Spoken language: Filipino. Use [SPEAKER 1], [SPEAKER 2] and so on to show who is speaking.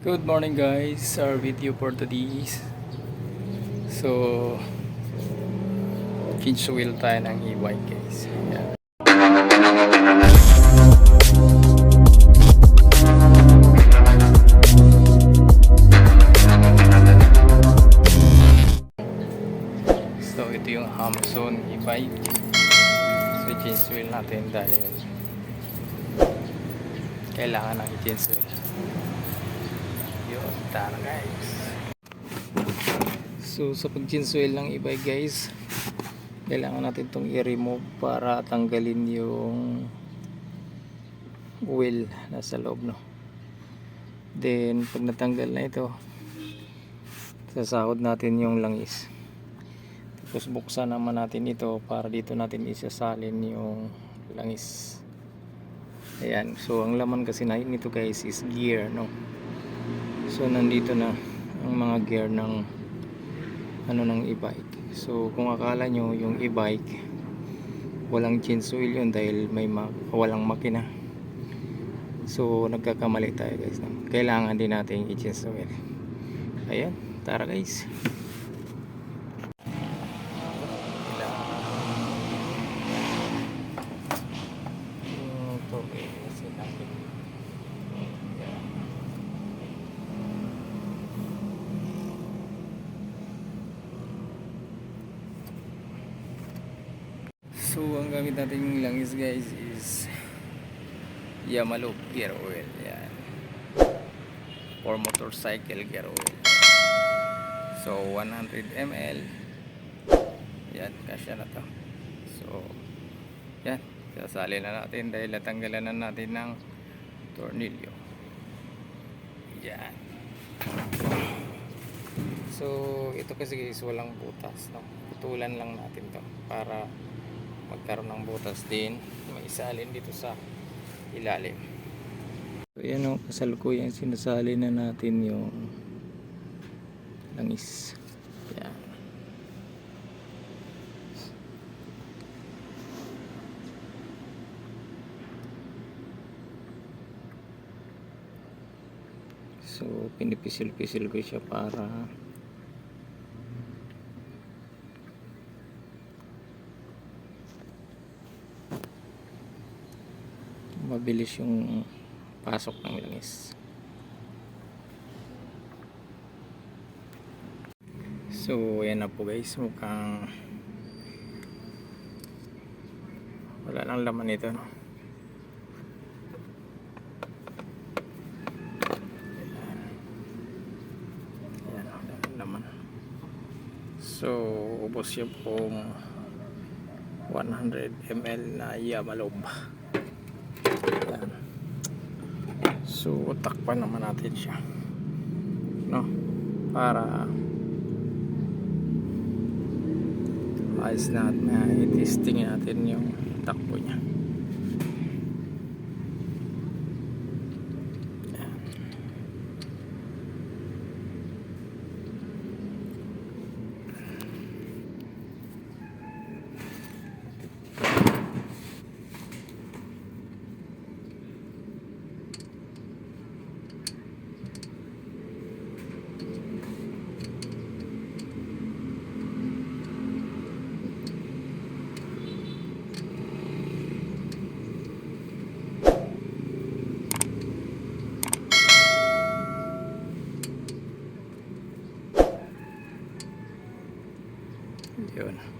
[SPEAKER 1] Good morning guys, our video for today So Change wheel tayo ng e-bike guys. Ayan. So ito yung Amazon e-bike So change wheel natin dahil Kailangan ng change wheel yun, tara guys. So sa pag-change oil ng e-bike guys, kailangan natin itong i-remove para tanggalin yung wheel nasa loob no. Then pag natanggal na ito, sasahod natin yung langis. Tapos buksan naman natin ito para dito natin isasalin yung langis. Ayan, so ang laman kasi na nito guys is gear no. So nandito na ang mga gear ng ano ng e-bike. So kung akala nyo yung e-bike walang change oil yun dahil may ma walang makina. So nagkakamali tayo guys. Kailangan din natin i-change oil. Ayan, tara guys. Yung toke kasi natin. Ayan. So, ang gamit natin langis guys is Yamaha gear oil. Yan. For motorcycle gear oil. So, 100 ml. Yan, kasya na to. So, yan. Sasali na natin dahil natanggalan na natin ng tornilyo. Yan. So, ito kasi guys, walang butas. No? Putulan lang natin to para magkaroon ng butas din may isalin dito sa ilalim. So yan o kasalukuyan sinasali na natin yung langis. Yan. So pinipisil-pisil ko siya para mabilis yung pasok ng langis. So yan na po guys. Mukhang wala lang laman ito no? Ayan, lang laman. So ubos yung pong 100 ml na Yamalob Ayan. So, takpan naman natin siya. No? Para ayos na at may natin yung takbo niya. Yun.